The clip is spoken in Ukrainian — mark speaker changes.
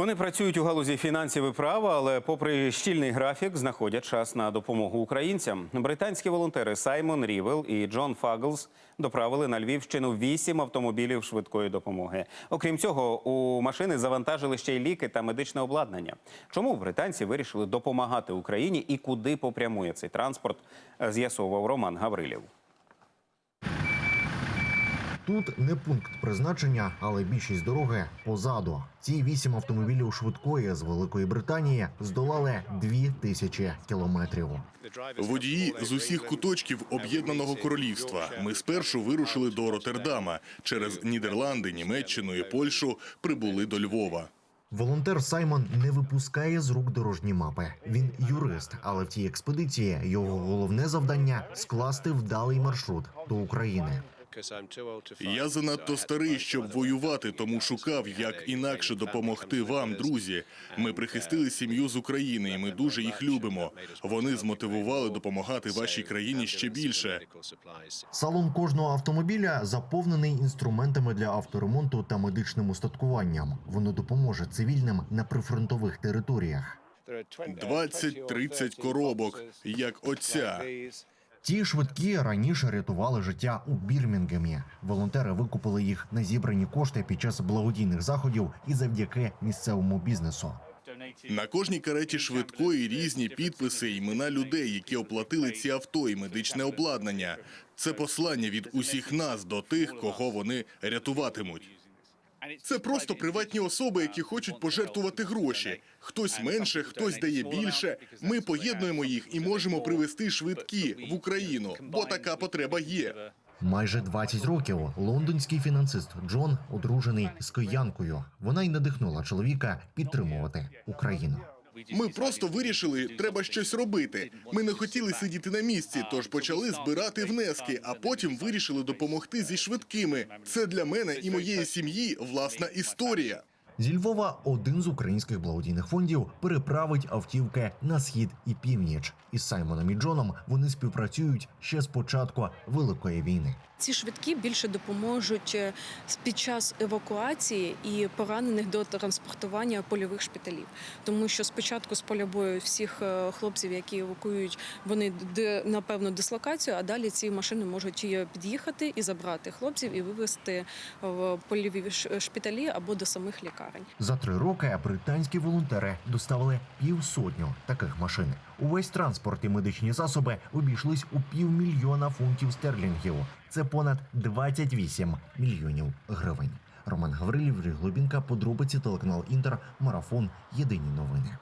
Speaker 1: Вони працюють у галузі фінансів і права, але попри щільний графік, знаходять час на допомогу українцям. Британські волонтери Саймон Рівел і Джон Фаглс доправили на Львівщину вісім автомобілів швидкої допомоги. Окрім цього, у машини завантажили ще й ліки та медичне обладнання. Чому британці вирішили допомагати Україні і куди попрямує цей транспорт? З'ясовував Роман Гаврилів.
Speaker 2: Тут не пункт призначення, але більшість дороги позаду. Ці вісім автомобілів швидкої з Великої Британії здолали дві тисячі кілометрів.
Speaker 3: Водії з усіх куточків об'єднаного королівства. Ми спершу вирушили до Роттердама. Через Нідерланди, Німеччину і Польщу прибули до Львова.
Speaker 2: Волонтер Саймон не випускає з рук дорожні мапи. Він юрист, але в цій експедиції його головне завдання скласти вдалий маршрут до України.
Speaker 3: Я занадто старий, щоб воювати, тому шукав, як інакше допомогти вам, друзі. Ми прихистили сім'ю з України, і ми дуже їх любимо. Вони змотивували допомагати вашій країні ще більше.
Speaker 2: Салон кожного автомобіля заповнений інструментами для авторемонту та медичним устаткуванням. Воно допоможе цивільним на прифронтових територіях.
Speaker 3: 20-30 коробок, як оця.
Speaker 2: Ті швидкі раніше рятували життя у Бірмінгемі. Волонтери викупили їх на зібрані кошти під час благодійних заходів і завдяки місцевому бізнесу.
Speaker 3: На кожній кареті швидкої різні підписи, імена людей, які оплатили ці авто і медичне обладнання. Це послання від усіх нас до тих, кого вони рятуватимуть. Це просто приватні особи, які хочуть пожертвувати гроші. Хтось менше, хтось дає більше. Ми поєднуємо їх і можемо привезти швидкі в Україну, бо така потреба є.
Speaker 2: Майже 20 років лондонський фінансист Джон одружений з киянкою. Вона й надихнула чоловіка підтримувати Україну.
Speaker 3: Ми просто вирішили, треба щось робити. Ми не хотіли сидіти на місці, тож почали збирати внески, а потім вирішили допомогти зі швидкими. Це для мене і моєї сім'ї власна історія.
Speaker 2: Зі Львова один з українських благодійних фондів переправить автівки на схід і північ. Із Саймоном і Джоном вони співпрацюють ще з початку Великої війни.
Speaker 4: Ці швидкі більше допоможуть е, під час евакуації і поранених до транспортування польових шпиталів, тому що спочатку з поля бою всіх е, хлопців, які евакуюють, вони на певну дислокацію, а далі ці машини можуть під'їхати і забрати хлопців і вивезти в польові шпиталі або до самих лікарень.
Speaker 2: За три роки британські волонтери доставили півсотню таких машин. Увесь транспорт і медичні засоби обійшлись у півмільйона фунтів стерлінгів. Це понад 28 мільйонів гривень. Роман Гаврилів, Глобінка, подробиці телеканал Інтер, марафон. Єдині новини.